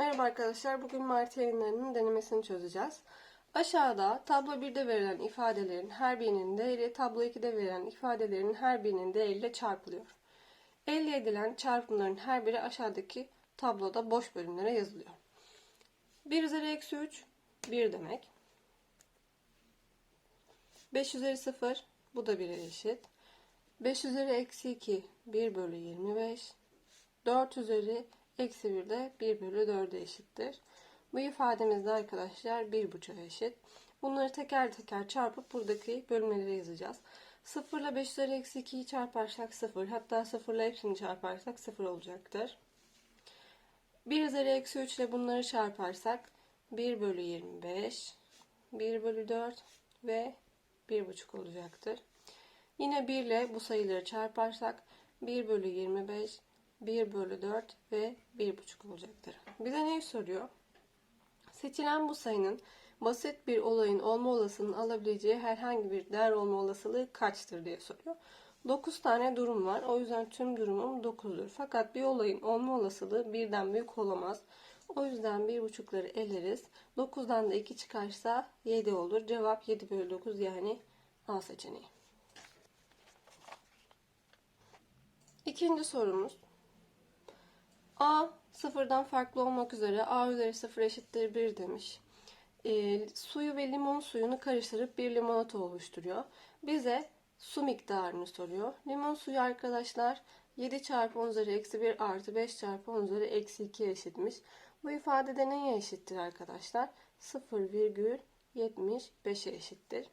Merhaba arkadaşlar. Bugün Mart yayınlarının denemesini çözeceğiz. Aşağıda tablo 1'de verilen ifadelerin her birinin değeri tablo 2'de verilen ifadelerin her birinin değeriyle çarpılıyor. Elde edilen çarpımların her biri aşağıdaki tabloda boş bölümlere yazılıyor. 1 üzeri eksi 3 1 demek. 5 üzeri 0 bu da 1'e eşit. 5 üzeri eksi 2 1 bölü 25. 4 üzeri eksi 1 de 1 bölü 4'e eşittir. Bu ifademizde arkadaşlar 1,5'a eşit. Bunları teker teker çarpıp buradaki bölümleri yazacağız. 0 ile 5 üzeri eksi 2'yi çarparsak 0. Hatta 0 ile hepsini çarparsak 0 olacaktır. 1 üzeri eksi 3 ile bunları çarparsak 1 bölü 25, 1 bölü 4 ve 1,5 olacaktır. Yine 1 ile bu sayıları çarparsak 1 bölü 25, 1 bölü 4 ve 1,5 olacaktır. Bize neyi soruyor? Seçilen bu sayının basit bir olayın olma olasılığının alabileceği herhangi bir değer olma olasılığı kaçtır diye soruyor. 9 tane durum var. O yüzden tüm durumum 9'dur. Fakat bir olayın olma olasılığı birden büyük olamaz. O yüzden 1,5'ları eleriz. 9'dan da 2 çıkarsa 7 olur. Cevap 7 bölü 9 yani A seçeneği. İkinci sorumuz. A sıfırdan farklı olmak üzere A üzeri sıfır eşittir 1 demiş. E, suyu ve limon suyunu karıştırıp bir limonata oluşturuyor. Bize su miktarını soruyor. Limon suyu arkadaşlar 7 çarpı 10 üzeri eksi 1 artı 5 çarpı 10 üzeri eksi 2 eşitmiş. Bu ifadede neye eşittir arkadaşlar? 0,75'e eşittir.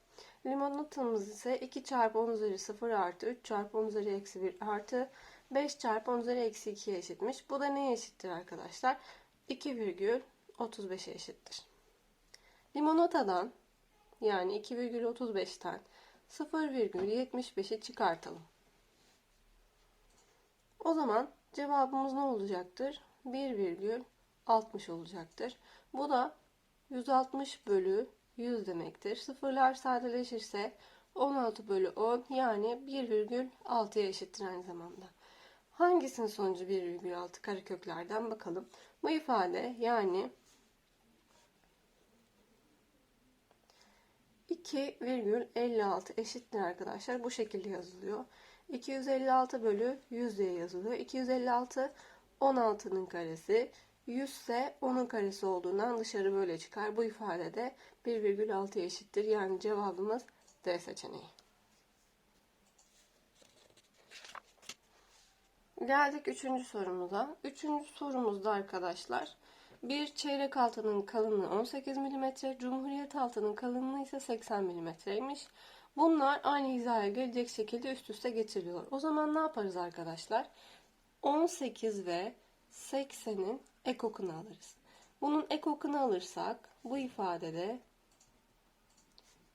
Limonatamız ise 2 çarpı 10 üzeri 0 artı 3 çarpı 10 üzeri eksi 1 artı 5 çarpı 10 üzeri eksi 2'ye eşitmiş. Bu da neye eşittir arkadaşlar? 2,35'e eşittir. Limonatadan yani 2,35'ten 0,75'i çıkartalım. O zaman cevabımız ne olacaktır? 1,60 olacaktır. Bu da 160 bölü 100 demektir. Sıfırlar sadeleşirse 16 bölü 10 yani 1,6'ya eşittir aynı zamanda. Hangisinin sonucu 1,6 kareköklerden bakalım. Bu ifade yani 2,56 eşittir arkadaşlar. Bu şekilde yazılıyor. 256 bölü 100 diye yazılıyor. 256 16'nın karesi. 100 ise 10'un karesi olduğundan dışarı böyle çıkar. Bu ifade de 1,6 eşittir. Yani cevabımız D seçeneği. Geldik üçüncü sorumuza. Üçüncü sorumuzda arkadaşlar bir çeyrek altının kalınlığı 18 mm, cumhuriyet altının kalınlığı ise 80 mm'ymiş. Bunlar aynı hizaya gelecek şekilde üst üste getiriliyor. O zaman ne yaparız arkadaşlar? 18 ve 80'in ekokunu alırız. Bunun ekokunu alırsak bu ifadede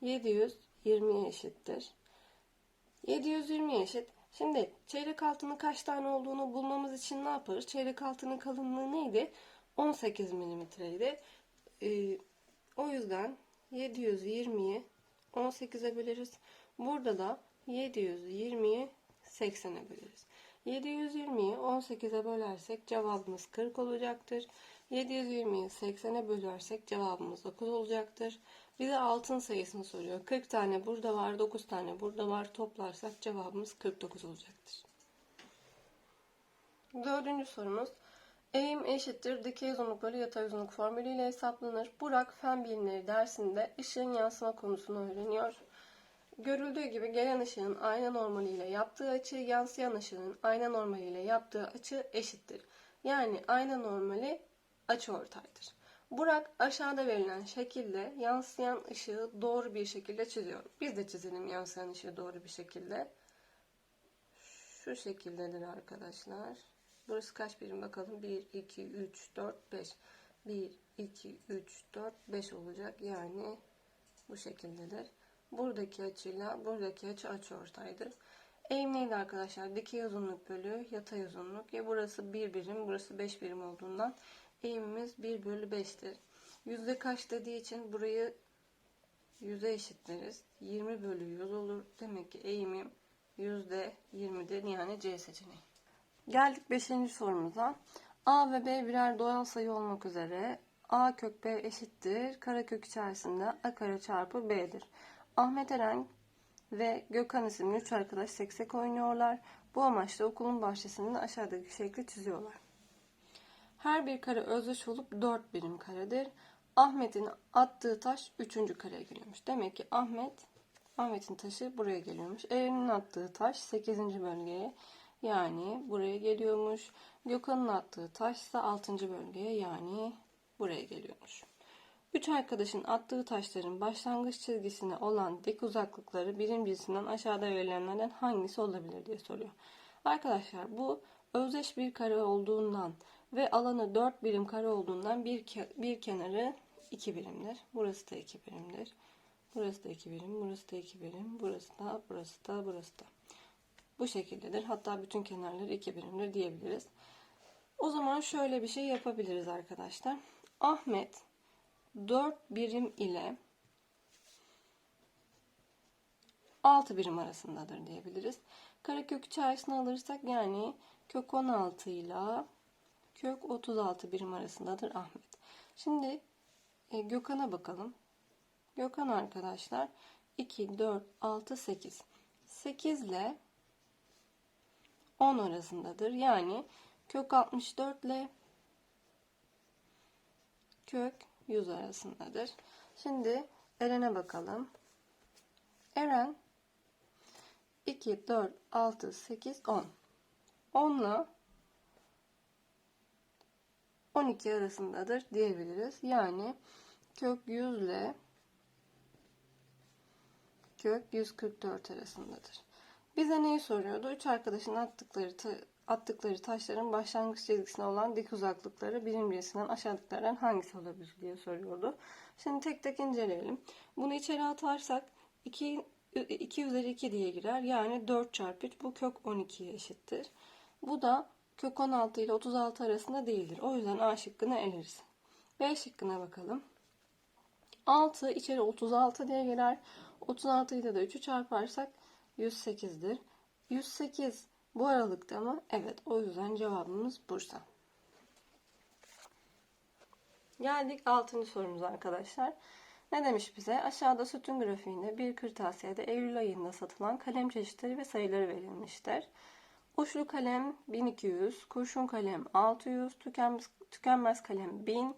720 eşittir. 720 eşit. Şimdi çeyrek altının kaç tane olduğunu bulmamız için ne yaparız? Çeyrek altının kalınlığı neydi? 18 milimetreydi. Ee, o yüzden 720'yi 18'e böleriz. Burada da 720'yi 80'e böleriz. 720'yi 18'e bölersek cevabımız 40 olacaktır. 720'yi 80'e bölersek cevabımız 9 olacaktır. Bize altın sayısını soruyor. 40 tane burada var, 9 tane burada var. Toplarsak cevabımız 49 olacaktır. Dördüncü sorumuz. Eğim eşittir dikey uzunluk bölü yatay uzunluk formülüyle hesaplanır. Burak fen bilimleri dersinde ışığın yansıma konusunu öğreniyor. Görüldüğü gibi gelen ışığın ayna normaliyle yaptığı açı, yansıyan ışığın ayna normaliyle yaptığı açı eşittir. Yani ayna normali açı ortaydır. Burak aşağıda verilen şekilde yansıyan ışığı doğru bir şekilde çiziyor. Biz de çizelim yansıyan ışığı doğru bir şekilde. Şu şekildedir arkadaşlar. Burası kaç birim bakalım? 1, 2, 3, 4, 5. 1, 2, 3, 4, 5 olacak. Yani bu şekildedir. Buradaki açıyla buradaki açı açıortaydır. Eğim neydi arkadaşlar? Dikey uzunluk bölü yatay uzunluk. Ya burası 1 birim, burası 5 birim olduğundan eğimimiz 1 bölü 5'tir. Yüzde kaç dediği için burayı yüze eşitleriz. 20 bölü 100 olur. Demek ki eğimim yüzde 20'dir. Yani C seçeneği. Geldik 5. sorumuza. A ve B birer doğal sayı olmak üzere A kök B eşittir. Karekök içerisinde A kare çarpı B'dir. Ahmet Eren ve Gökhan isimli üç arkadaş seksek oynuyorlar. Bu amaçla okulun bahçesinde aşağıdaki şekli çiziyorlar. Her bir kare özdeş olup 4 birim karedir. Ahmet'in attığı taş 3. kareye geliyormuş. Demek ki Ahmet Ahmet'in taşı buraya geliyormuş. Eren'in attığı taş 8. bölgeye yani buraya geliyormuş. Gökhan'ın attığı taş ise 6. bölgeye yani buraya geliyormuş. Üç arkadaşın attığı taşların başlangıç çizgisine olan dik uzaklıkları birim cinsinden aşağıda verilenlerden hangisi olabilir diye soruyor. Arkadaşlar bu özdeş bir kare olduğundan ve alanı 4 birim kare olduğundan bir, ke- bir kenarı 2 birimdir. Burası da 2 birimdir. Burası da 2 birim, burası da 2 birim, burası da, burası da, burası da. Bu şekildedir. Hatta bütün kenarları 2 birimdir diyebiliriz. O zaman şöyle bir şey yapabiliriz arkadaşlar. Ahmet 4 birim ile 6 birim arasındadır diyebiliriz. Karekök içerisine alırsak yani kök 16 ile kök 36 birim arasındadır Ahmet. Şimdi e, Gökhan'a bakalım. Gökhan arkadaşlar 2, 4, 6, 8. 8 ile 10 arasındadır. Yani kök 64 ile kök 100 arasındadır. Şimdi Eren'e bakalım. Eren 2, 4, 6, 8, 10. 10 ile 12 arasındadır diyebiliriz. Yani kök 100 ile kök 144 arasındadır. Bize neyi soruyordu? Üç arkadaşın attıkları attıkları taşların başlangıç çizgisine olan dik uzaklıkları birim cinsinden aşağıdakilerden hangisi olabilir diye soruyordu. Şimdi tek tek inceleyelim. Bunu içeri atarsak 2, 2 üzeri 2 diye girer. Yani 4 çarpı 3 bu kök 12'ye eşittir. Bu da kök 16 ile 36 arasında değildir. O yüzden A şıkkını eleriz. B şıkkına bakalım. 6 içeri 36 diye girer. 36 ile de 3'ü çarparsak 108'dir. 108 bu aralıkta mı? Evet. O yüzden cevabımız Bursa. Geldik 6. sorumuza arkadaşlar. Ne demiş bize? Aşağıda sütun grafiğinde bir kırtasiyede Eylül ayında satılan kalem çeşitleri ve sayıları verilmiştir. Uçlu kalem 1200, kurşun kalem 600, tükenmez, tükenmez kalem 1000,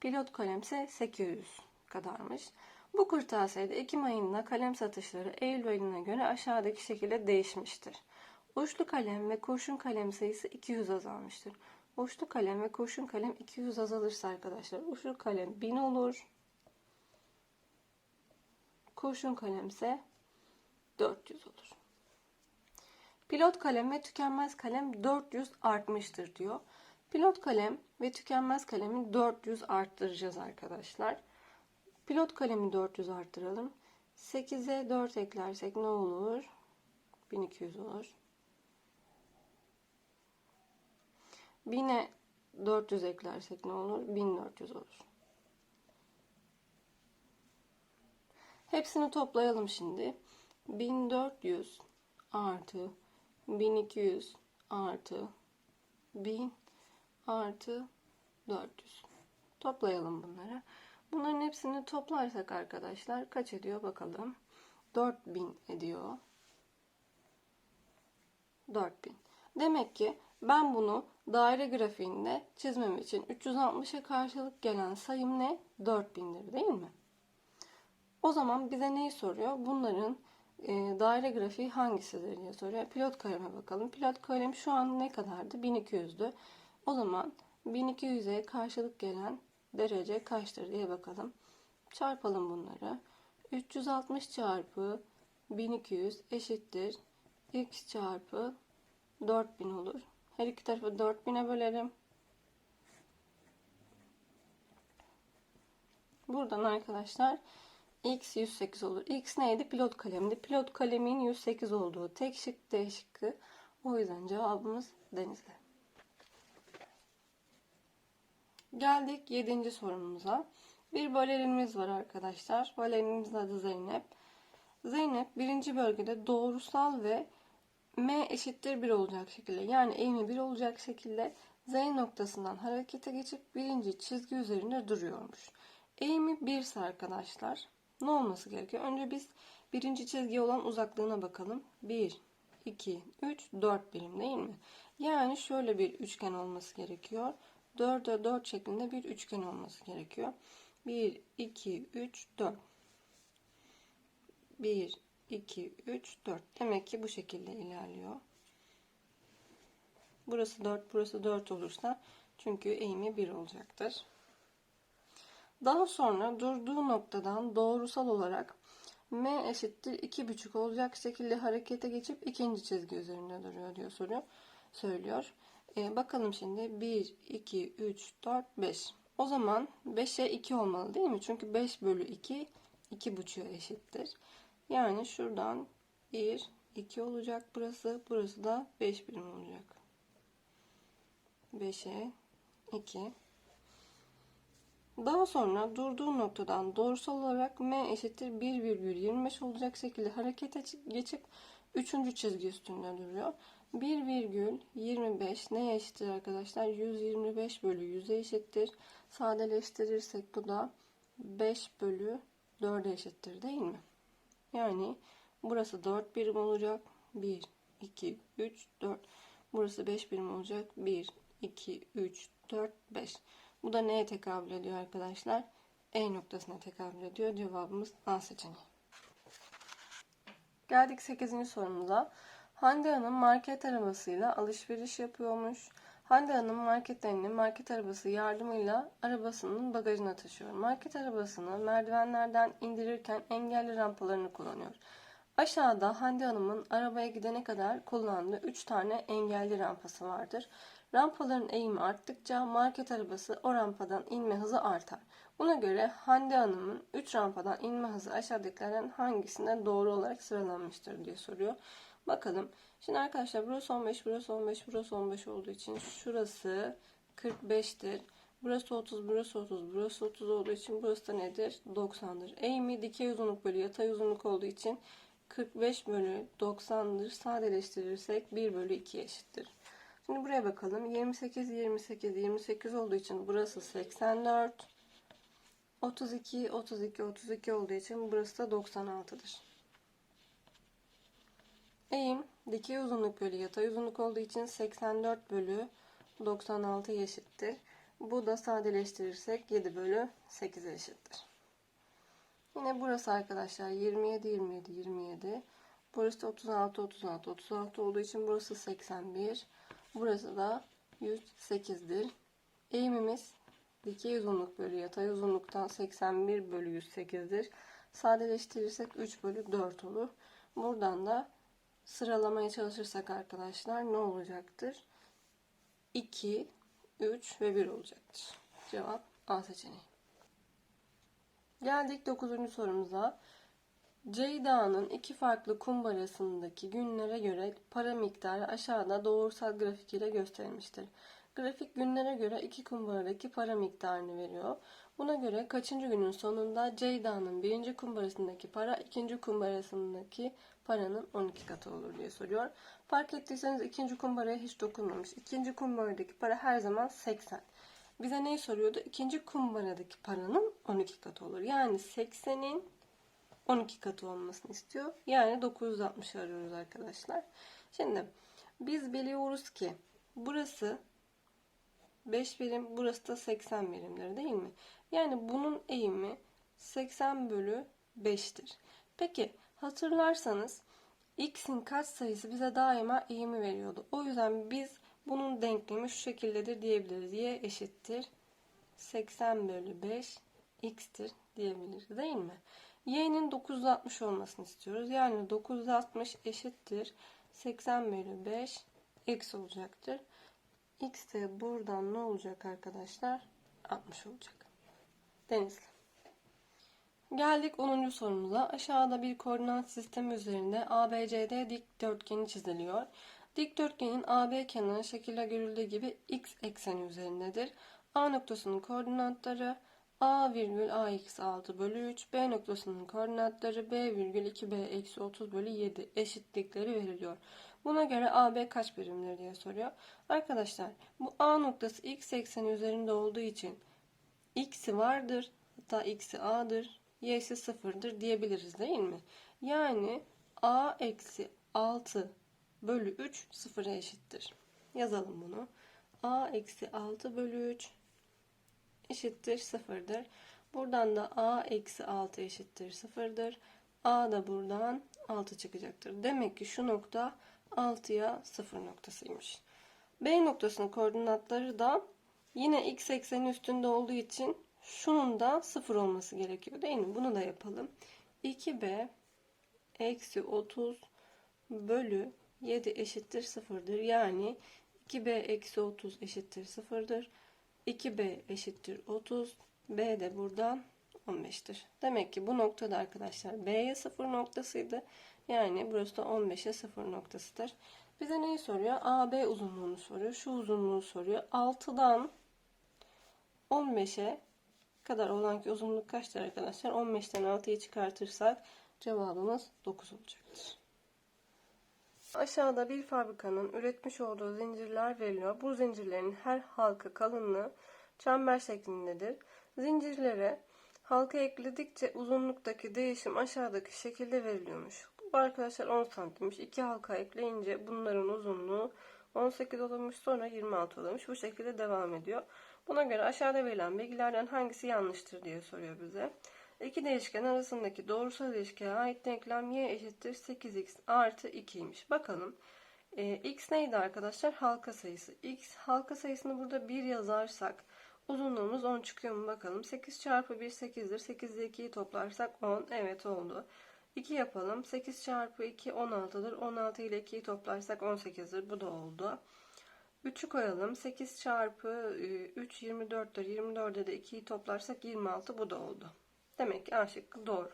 pilot kalem ise 800 kadarmış. Bu kırtasiyede Ekim ayında kalem satışları Eylül ayına göre aşağıdaki şekilde değişmiştir. Uçlu kalem ve kurşun kalem sayısı 200 azalmıştır. Uçlu kalem ve kurşun kalem 200 azalırsa arkadaşlar uçlu kalem 1000 olur. Kurşun kalem ise 400 olur. Pilot kalem ve tükenmez kalem 400 artmıştır diyor. Pilot kalem ve tükenmez kalemi 400 arttıracağız arkadaşlar. Pilot kalemi 400 arttıralım. 8'e 4 eklersek ne olur? 1200 olur. 1000'e 400 eklersek ne olur? 1400 olur. Hepsini toplayalım şimdi. 1400 artı 1200 artı 1000 artı 400. Toplayalım bunları. Bunların hepsini toplarsak arkadaşlar kaç ediyor bakalım. 4000 ediyor. 4000. Demek ki ben bunu daire grafiğinde çizmem için 360'a karşılık gelen sayım ne? 4000'dir değil mi? O zaman bize neyi soruyor? Bunların e, daire grafiği hangisidir diye soruyor. Pilot kaleme bakalım. Pilot kalem şu an ne kadardı? 1200'dü. O zaman 1200'e karşılık gelen derece kaçtır diye bakalım. Çarpalım bunları. 360 çarpı 1200 eşittir. x çarpı 4000 olur. Her iki tarafı 4000'e bölerim. Buradan arkadaşlar x 108 olur. x neydi? Pilot kalemdi. Pilot kalemin 108 olduğu tek şık D şıkkı. O yüzden cevabımız Denizli. Geldik 7. sorumuza. Bir balerinimiz var arkadaşlar. Balerinimizin adı Zeynep. Zeynep birinci bölgede doğrusal ve m eşittir 1 olacak şekilde yani eğimi 1 olacak şekilde Z noktasından harekete geçip birinci çizgi üzerinde duruyormuş. Eğimi 1 ise arkadaşlar ne olması gerekiyor? Önce biz birinci çizgiye olan uzaklığına bakalım. 1, 2, 3, 4 birim değil mi? Yani şöyle bir üçgen olması gerekiyor. 4'e 4 şeklinde bir üçgen olması gerekiyor. 1, 2, 3, 4. 1, 2, 3, 4. Demek ki bu şekilde ilerliyor. Burası 4, burası 4 olursa çünkü eğimi 1 olacaktır. Daha sonra durduğu noktadan doğrusal olarak m eşittir 2,5 olacak şekilde harekete geçip ikinci çizgi üzerinde duruyor diyor soruyor. Söylüyor. Ee, bakalım şimdi 1, 2, 3, 4, 5. O zaman 5'e 2 olmalı değil mi? Çünkü 5 bölü 2 2,5'a eşittir. Yani şuradan 1, 2 olacak burası. Burası da 5 birim olacak. 5'e 2. Daha sonra durduğu noktadan doğrusal olarak m eşittir 1,25 olacak şekilde harekete geçip 3. çizgi üstünde duruyor. 1,25 neye eşittir arkadaşlar? 125 bölü 100'e eşittir. Sadeleştirirsek bu da 5 bölü 4'e eşittir değil mi? Yani burası 4 birim olacak. 1, 2, 3, 4. Burası 5 birim olacak. 1, 2, 3, 4, 5. Bu da neye tekabül ediyor arkadaşlar? E noktasına tekabül ediyor. Cevabımız A seçeneği. Geldik 8. sorumuza. Hande Hanım market arabasıyla alışveriş yapıyormuş. Hande Hanım marketlerini market arabası yardımıyla arabasının bagajına taşıyor. Market arabasını merdivenlerden indirirken engelli rampalarını kullanıyor. Aşağıda Hande Hanım'ın arabaya gidene kadar kullandığı 3 tane engelli rampası vardır. Rampaların eğimi arttıkça market arabası o rampadan inme hızı artar. Buna göre Hande Hanım'ın 3 rampadan inme hızı aşağıdakilerden hangisinde doğru olarak sıralanmıştır diye soruyor. Bakalım. Şimdi arkadaşlar burası 15, burası 15, burası 15 olduğu için şurası 45'tir. Burası 30, burası 30, burası 30 olduğu için burası da nedir? 90'dır. Eğimi dikey uzunluk bölü yatay uzunluk olduğu için 45 bölü 90'dır. Sadeleştirirsek 1 bölü 2 eşittir. Şimdi buraya bakalım. 28, 28, 28 olduğu için burası 84. 32, 32, 32 olduğu için burası da 96'dır. Eğim dikey uzunluk bölü yatay uzunluk olduğu için 84 bölü 96 eşittir. Bu da sadeleştirirsek 7 bölü 8 eşittir. Yine burası arkadaşlar 27, 27, 27. Burası da 36, 36, 36 olduğu için burası 81. Burası da 108'dir. Eğimimiz dikey uzunluk bölü yatay uzunluktan 81 bölü 108'dir. Sadeleştirirsek 3 bölü 4 olur. Buradan da sıralamaya çalışırsak arkadaşlar ne olacaktır? 2, 3 ve 1 olacaktır. Cevap A seçeneği. Geldik 9. sorumuza. Ceyda'nın iki farklı kumbarasındaki günlere göre para miktarı aşağıda doğrusal grafik ile gösterilmiştir. Grafik günlere göre iki kumbaradaki para miktarını veriyor. Buna göre kaçıncı günün sonunda Ceyda'nın birinci kumbarasındaki para ikinci kumbarasındaki paranın 12 katı olur diye soruyor. Fark ettiyseniz ikinci kumbaraya hiç dokunmamış. İkinci kumbaradaki para her zaman 80. Bize neyi soruyordu? İkinci kumbaradaki paranın 12 katı olur. Yani 80'in 12 katı olmasını istiyor. Yani 960 arıyoruz arkadaşlar. Şimdi biz biliyoruz ki burası 5 birim, burası da 80 birimdir değil mi? Yani bunun eğimi 80 bölü 5'tir. Peki hatırlarsanız x'in kaç sayısı bize daima eğimi veriyordu. O yüzden biz bunun denklemi şu şekildedir diyebiliriz. y eşittir 80 bölü 5 x'tir diyebiliriz değil mi? Y'nin 960 olmasını istiyoruz. Yani 960 eşittir 80 bölü 5 x olacaktır. x de buradan ne olacak arkadaşlar? 60 olacak. Denizli. Geldik 10. sorumuza. Aşağıda bir koordinat sistemi üzerinde ABCD dikdörtgeni çiziliyor. Dikdörtgenin AB kenarı şekilde görüldüğü gibi x ekseni üzerindedir. A noktasının koordinatları A virgül AX 6 bölü 3, B noktasının koordinatları B virgül 2B eksi 30 bölü 7 eşitlikleri veriliyor. Buna göre AB kaç birimdir diye soruyor. Arkadaşlar bu A noktası x ekseni üzerinde olduğu için x'i vardır. Hatta x'i a'dır. y'si sıfırdır diyebiliriz değil mi? Yani a eksi 6 bölü 3 sıfıra eşittir. Yazalım bunu. a eksi 6 bölü 3 eşittir sıfırdır. Buradan da a eksi 6 eşittir sıfırdır. a da buradan 6 çıkacaktır. Demek ki şu nokta 6'ya 0 noktasıymış. B noktasının koordinatları da yine x ekseni üstünde olduğu için şunun da 0 olması gerekiyor değil mi? Bunu da yapalım. 2b eksi 30 bölü 7 eşittir 0'dır. Yani 2b eksi 30 eşittir 0'dır. 2b eşittir 30. b de buradan 15'tir. Demek ki bu noktada arkadaşlar b'ye 0 noktasıydı. Yani burası da 15'e 0 noktasıdır. Bize neyi soruyor? AB uzunluğunu soruyor. Şu uzunluğu soruyor. 6'dan 15'e kadar olan ki uzunluk kaçtır arkadaşlar? 15'ten 6'yı çıkartırsak cevabımız 9 olacaktır. Aşağıda bir fabrikanın üretmiş olduğu zincirler veriliyor. Bu zincirlerin her halka kalınlığı çember şeklindedir. Zincirlere halka ekledikçe uzunluktaki değişim aşağıdaki şekilde veriliyormuş. Bu arkadaşlar 10 santimmiş. 2 halka ekleyince bunların uzunluğu 18 olmuş sonra 26 olmuş. Bu şekilde devam ediyor. Buna göre aşağıda verilen bilgilerden hangisi yanlıştır diye soruyor bize. İki değişken arasındaki doğrusal ilişkiye ait denklem y eşittir 8x artı 2'ymiş. Bakalım. Ee, x neydi arkadaşlar? Halka sayısı. x halka sayısını burada 1 yazarsak uzunluğumuz 10 çıkıyor mu bakalım. 8 çarpı 1 8'dir. 8 ile 2'yi toplarsak 10. Evet oldu. 2 yapalım. 8 çarpı 2 16'dır. 16 ile 2'yi toplarsak 18'dir. Bu da oldu. 3'ü koyalım. 8 çarpı 3 24'tür. 24'e de 2'yi toplarsak 26. Bu da oldu. Demek ki A şıkkı doğru.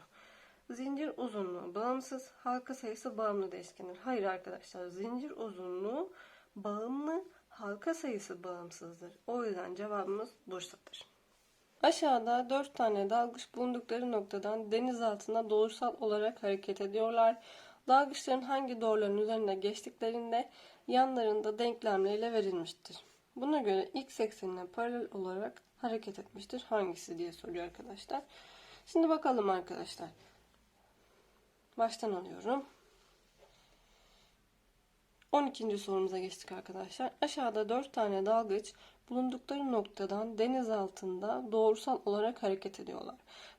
Zincir uzunluğu bağımsız, halka sayısı bağımlı değişkendir. Hayır arkadaşlar, zincir uzunluğu bağımlı, halka sayısı bağımsızdır. O yüzden cevabımız Bursa'dır. Aşağıda 4 tane dalgıç bulundukları noktadan deniz altında doğrusal olarak hareket ediyorlar. Dalgıçların hangi doğruların üzerinde geçtiklerinde yanlarında denklemleriyle verilmiştir. Buna göre x eksenine paralel olarak hareket etmiştir. Hangisi diye soruyor arkadaşlar. Şimdi bakalım arkadaşlar. Baştan alıyorum. 12. sorumuza geçtik arkadaşlar. Aşağıda 4 tane dalgıç bulundukları noktadan deniz altında doğrusal olarak hareket ediyorlar.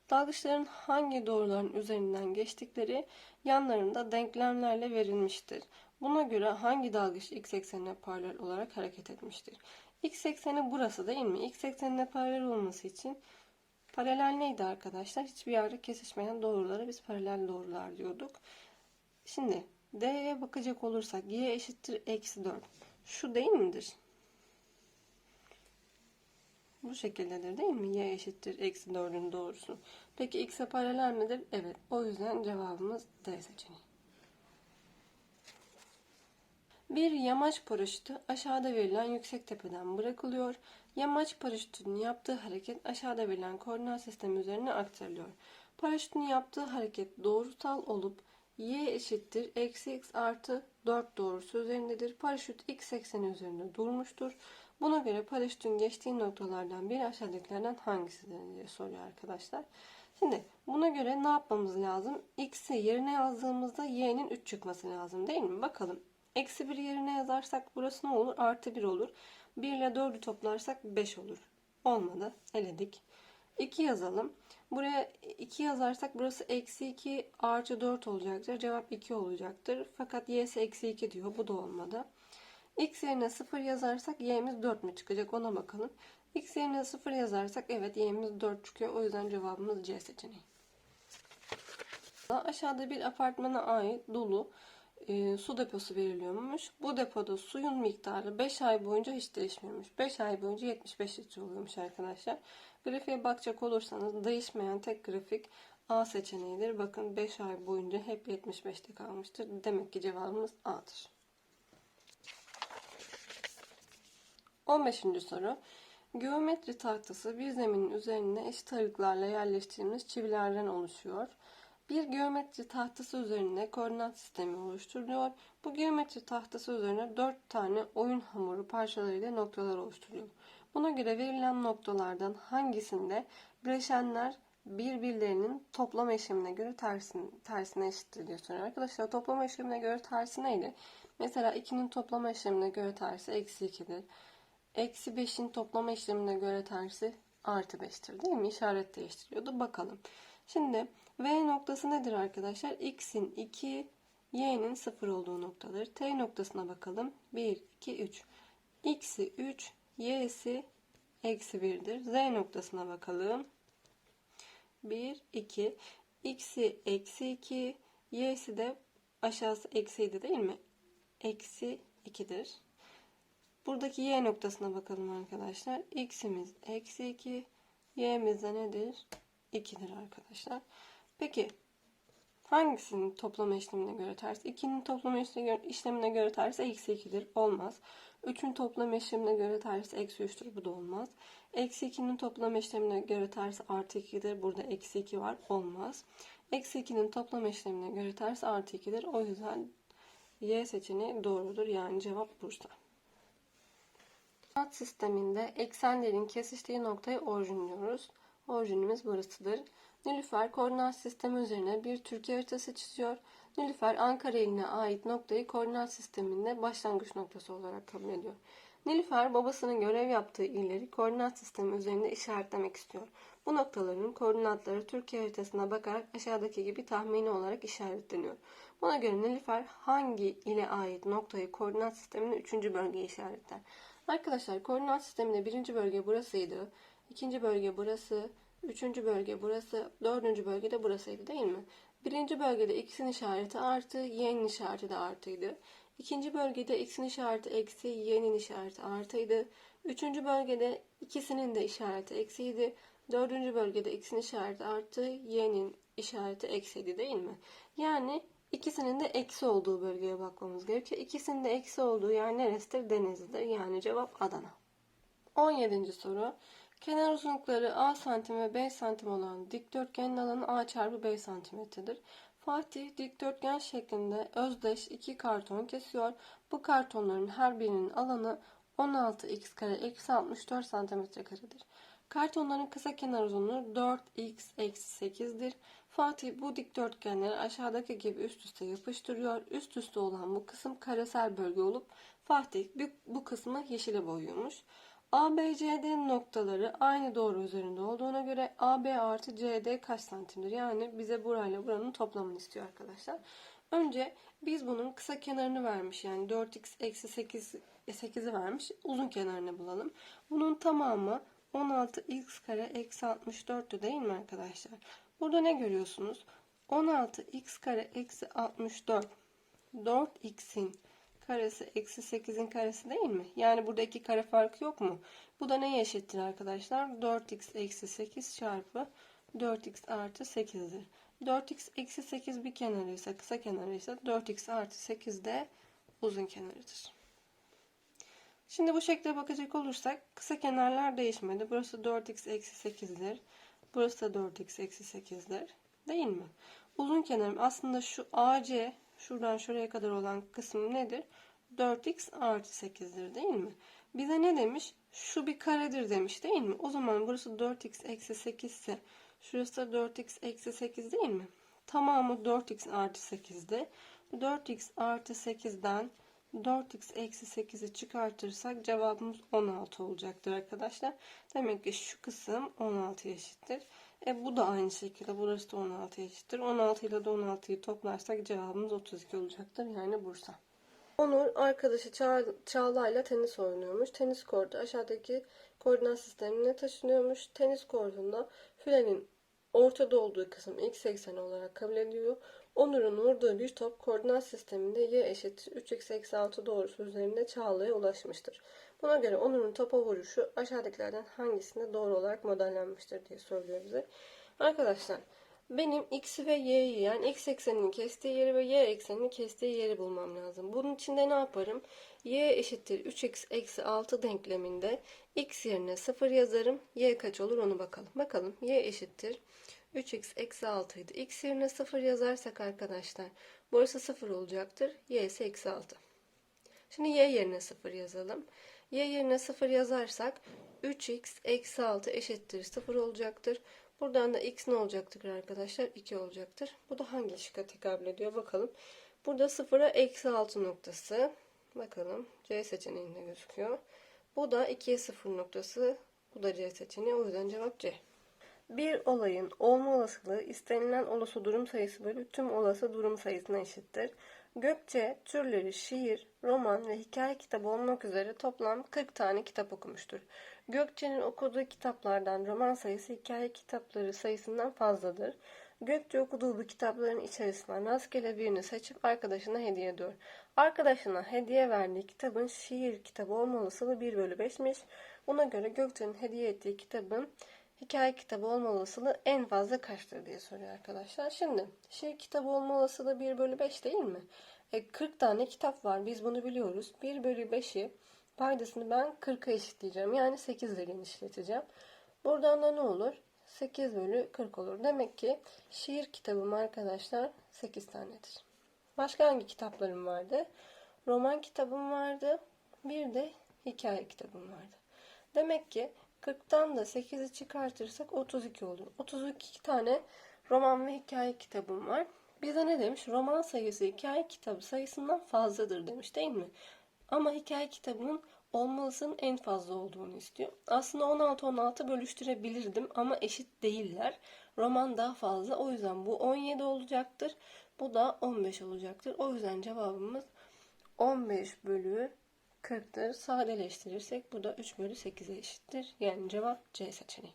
Dalgıçların hangi doğruların üzerinden geçtikleri yanlarında denklemlerle verilmiştir. Buna göre hangi dalgıç x eksenine paralel olarak hareket etmiştir? X ekseni burası değil mi? X eksenine paralel olması için Paralel neydi arkadaşlar? Hiçbir yerde kesişmeyen doğrulara biz paralel doğrular diyorduk. Şimdi D'ye bakacak olursak y eşittir eksi 4. Şu değil midir? Bu şekildedir değil mi? y eşittir eksi 4'ün doğrusu. Peki x'e paralel midir? Evet. O yüzden cevabımız D seçeneği. Bir yamaç paraşütü aşağıda verilen yüksek tepeden bırakılıyor. Yamaç paraşütünün yaptığı hareket aşağıda verilen koordinat sistemi üzerine aktarılıyor. Paraşütün yaptığı hareket doğrusal olup y eşittir eksi x artı 4 doğrusu üzerindedir. Paraşüt x ekseni üzerinde durmuştur. Buna göre paraşütün geçtiği noktalardan biri aşağıdakilerden hangisidir diye soruyor arkadaşlar. Şimdi buna göre ne yapmamız lazım? X'i yerine yazdığımızda y'nin 3 çıkması lazım değil mi? Bakalım. Eksi 1 yerine yazarsak burası ne olur? Artı 1 olur. 1 ile 4'ü toplarsak 5 olur. Olmadı. Eledik. 2 yazalım. Buraya 2 yazarsak burası eksi 2 artı 4 olacaktır. Cevap 2 olacaktır. Fakat y'si eksi 2 diyor. Bu da olmadı. x yerine 0 yazarsak y'miz 4 mü çıkacak ona bakalım. x yerine 0 yazarsak evet y'miz 4 çıkıyor. O yüzden cevabımız C seçeneği. Aşağıda bir apartmana ait dolu e, su deposu veriliyormuş. Bu depoda suyun miktarı 5 ay boyunca hiç değişmiyormuş. 5 ay boyunca 75 litre oluyormuş arkadaşlar. Grafiğe bakacak olursanız değişmeyen tek grafik A seçeneğidir. Bakın 5 ay boyunca hep 75'te kalmıştır. Demek ki cevabımız A'dır. 15. soru. Geometri tahtası bir zeminin üzerine eşit aralıklarla yerleştirilmiş çivilerden oluşuyor. Bir geometri tahtası üzerinde koordinat sistemi oluşturuluyor. Bu geometri tahtası üzerine 4 tane oyun hamuru parçalarıyla noktalar oluşturuyor. Buna göre verilen noktalardan hangisinde bileşenler birbirlerinin toplam işlemine göre tersine, tersine eşittir diye soruyor. Arkadaşlar toplama işlemine göre tersi neydi? Mesela 2'nin toplama işlemine göre tersi eksi 2'dir. Eksi 5'in toplama işlemine göre tersi artı 5'tir değil mi? İşaret değiştiriyordu. Bakalım. Şimdi V noktası nedir arkadaşlar? X'in 2, Y'nin 0 olduğu noktadır. T noktasına bakalım. 1, 2, 3. X'i 3, Y'si eksi 1'dir. Z noktasına bakalım. 1, 2. X'i eksi 2, Y'si de aşağısı eksiydi değil mi? Eksi 2'dir. Buradaki y noktasına bakalım arkadaşlar. X'imiz eksi 2. Y'miz de nedir? 2'dir arkadaşlar. Peki hangisinin toplama işlemine göre ters? 2'nin toplama işlemine göre ters eksi 2'dir. Olmaz. 3'ün toplama işlemine göre ters eksi 3'tür. Bu da olmaz. Eksi 2'nin toplama işlemine göre ters artı 2'dir. Burada eksi 2 var. Olmaz. Eksi 2'nin toplama işlemine göre ters artı 2'dir. O yüzden Y seçeneği doğrudur. Yani cevap Bursa. Koordinat sisteminde eksenlerin kesiştiği noktayı orijin diyoruz. Orijinimiz burasıdır. Nilüfer koordinat sistemi üzerine bir Türkiye haritası çiziyor. Nilüfer Ankara iline ait noktayı koordinat sisteminde başlangıç noktası olarak kabul ediyor. Nilüfer babasının görev yaptığı illeri koordinat sistemi üzerinde işaretlemek istiyor. Bu noktaların koordinatları Türkiye haritasına bakarak aşağıdaki gibi tahmini olarak işaretleniyor. Buna göre Nilüfer hangi ile ait noktayı koordinat sisteminin 3. bölgeye işaretler? Arkadaşlar koordinat sisteminde birinci bölge burasıydı. İkinci bölge burası. Üçüncü bölge burası. Dördüncü bölge de burasıydı değil mi? Birinci bölgede x'in işareti artı, y'nin işareti de artıydı. İkinci bölgede x'in işareti eksi, y'nin işareti artıydı. Üçüncü bölgede ikisinin de işareti eksiydi. Dördüncü bölgede x'in işareti artı, y'nin işareti eksiydi değil mi? Yani İkisinin de eksi olduğu bölgeye bakmamız gerekiyor. İkisinin de eksi olduğu yer neresidir? Denizli'dir. Yani cevap Adana. 17. soru. Kenar uzunlukları A santim ve B santim olan dikdörtgenin alanı A çarpı B santimetredir. Fatih dikdörtgen şeklinde özdeş iki karton kesiyor. Bu kartonların her birinin alanı 16x kare eksi 64 santimetre karedir. Kartonların kısa kenar uzunluğu 4x eksi 8'dir. Fatih bu dikdörtgenleri aşağıdaki gibi üst üste yapıştırıyor. Üst üste olan bu kısım karesel bölge olup Fatih bu kısmı yeşile boyuyormuş. ABCD noktaları aynı doğru üzerinde olduğuna göre AB artı CD kaç santimdir? Yani bize burayla buranın toplamını istiyor arkadaşlar. Önce biz bunun kısa kenarını vermiş. Yani 4x eksi 8, 8'i vermiş. Uzun kenarını bulalım. Bunun tamamı 16x kare eksi 64'tü değil mi arkadaşlar? Burada ne görüyorsunuz? 16x kare eksi 64 4x'in karesi eksi 8'in karesi değil mi? Yani burada iki kare farkı yok mu? Bu da neye eşittir arkadaşlar? 4x eksi 8 çarpı 4x artı 8'dir. 4x eksi 8 bir kenarıysa kısa kenarıysa 4x artı 8 de uzun kenarıdır. Şimdi bu şekilde bakacak olursak kısa kenarlar değişmedi. Burası 4x eksi 8'dir. Burası da 4x eksi 8'dir. Değil mi? Uzun kenarım aslında şu AC şuradan şuraya kadar olan kısım nedir? 4x artı 8'dir değil mi? Bize ne demiş? Şu bir karedir demiş değil mi? O zaman burası 4x eksi 8 ise şurası da 4x eksi 8 değil mi? Tamamı 4x artı 8'de. 4x artı 8'den 4x eksi 8'i çıkartırsak cevabımız 16 olacaktır arkadaşlar. Demek ki şu kısım 16 eşittir. E bu da aynı şekilde burası da 16 eşittir. 16 ile de 16'yı toplarsak cevabımız 32 olacaktır. Yani Bursa. Onur arkadaşı Ça Çağla ile tenis oynuyormuş. Tenis kortu aşağıdaki koordinat sistemine taşınıyormuş. Tenis kortunda filenin ortada olduğu kısım x ekseni olarak kabul ediliyor. Onur'un vurduğu bir top koordinat sisteminde y eşittir 3x eksi 6 doğrusu üzerinde Çağla'ya ulaşmıştır. Buna göre Onur'un topa vuruşu aşağıdakilerden hangisinde doğru olarak modellenmiştir diye söylüyor bize. Arkadaşlar Benim x'i ve y'yi yani x ekseninin kestiği yeri ve y ekseninin kestiği yeri bulmam lazım. Bunun için de ne yaparım? y eşittir 3x eksi 6 denkleminde x yerine 0 yazarım. y kaç olur onu bakalım. Bakalım y eşittir 3x eksi 6 idi. x yerine 0 yazarsak arkadaşlar burası 0 olacaktır. y ise eksi 6. Şimdi y yerine 0 yazalım. y yerine 0 yazarsak 3x eksi 6 eşittir 0 olacaktır. Buradan da x ne olacaktır arkadaşlar? 2 olacaktır. Bu da hangi şıkka tekabül ediyor bakalım. Burada 0'a eksi 6 noktası. Bakalım C seçeneğinde gözüküyor. Bu da 2'ye 0 noktası. Bu da C seçeneği. O yüzden cevap C. Bir olayın olma olasılığı istenilen olası durum sayısı bölü tüm olası durum sayısına eşittir. Gökçe türleri şiir, roman ve hikaye kitabı olmak üzere toplam 40 tane kitap okumuştur. Gökçe'nin okuduğu kitaplardan roman sayısı hikaye kitapları sayısından fazladır. Gökçe okuduğu bu kitapların içerisinden rastgele birini seçip arkadaşına hediye ediyor. Arkadaşına hediye verdiği kitabın şiir kitabı olma olasılığı 1 bölü 5'miş. Buna göre Gökçe'nin hediye ettiği kitabın hikaye kitabı olma olasılığı en fazla kaçtır diye soruyor arkadaşlar. Şimdi şiir kitabı olma olasılığı 1 bölü 5 değil mi? E, 40 tane kitap var biz bunu biliyoruz. 1 bölü 5'i paydasını ben 40'a eşitleyeceğim. Yani 8 ile genişleteceğim. Buradan da ne olur? 8 bölü 40 olur. Demek ki şiir kitabım arkadaşlar 8 tanedir. Başka hangi kitaplarım vardı? Roman kitabım vardı. Bir de hikaye kitabım vardı. Demek ki 40'tan da 8'i çıkartırsak 32 olur. 32 tane roman ve hikaye kitabım var. Bize ne demiş? Roman sayısı hikaye kitabı sayısından fazladır demiş değil mi? Ama hikaye kitabının olmalısının en fazla olduğunu istiyor. Aslında 16-16 bölüştürebilirdim ama eşit değiller. Roman daha fazla. O yüzden bu 17 olacaktır. Bu da 15 olacaktır. O yüzden cevabımız 15 bölü 40'tır. Sadeleştirirsek bu da 3 bölü 8'e eşittir. Yani cevap C seçeneği.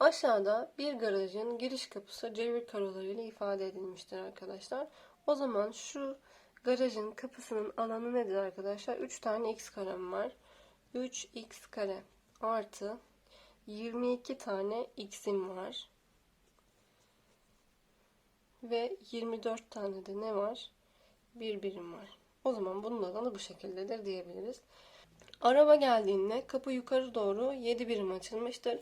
Aşağıda bir garajın giriş kapısı cevir karolarıyla ifade edilmiştir arkadaşlar. O zaman şu garajın kapısının alanı nedir arkadaşlar? 3 tane x karem var. 3x kare artı 22 tane x'im var. Ve 24 tane de ne var? Bir birim var. O zaman bunun alanı bu şekildedir diyebiliriz. Araba geldiğinde kapı yukarı doğru 7 birim açılmıştır.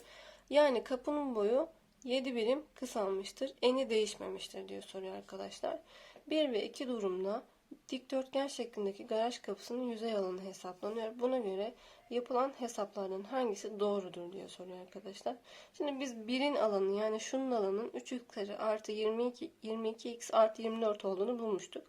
Yani kapının boyu 7 birim kısalmıştır. Eni değişmemiştir diyor soruyor arkadaşlar. 1 ve 2 durumda dikdörtgen şeklindeki garaj kapısının yüzey alanı hesaplanıyor. Buna göre yapılan hesaplardan hangisi doğrudur diye soruyor arkadaşlar. Şimdi biz birin alanı yani şunun alanın 3x kare artı 22, 22x artı 24 olduğunu bulmuştuk.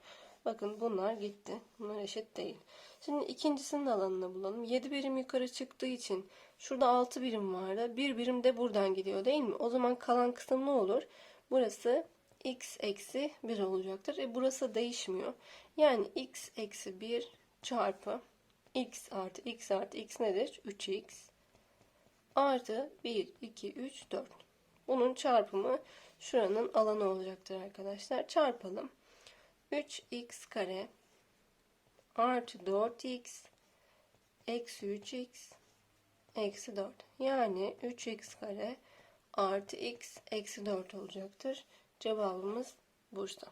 Bakın bunlar gitti. Bunlar eşit değil. Şimdi ikincisinin alanını bulalım. 7 birim yukarı çıktığı için şurada 6 birim vardı. 1 birim de buradan gidiyor değil mi? O zaman kalan kısım ne olur? Burası x eksi 1 olacaktır. E burası değişmiyor. Yani x eksi 1 çarpı x artı x artı x nedir? 3x artı 1, 2, 3, 4. Bunun çarpımı şuranın alanı olacaktır arkadaşlar. Çarpalım. 3x kare artı 4x eksi 3x eksi 4. Yani 3x kare artı x eksi 4 olacaktır. Cevabımız Bursa.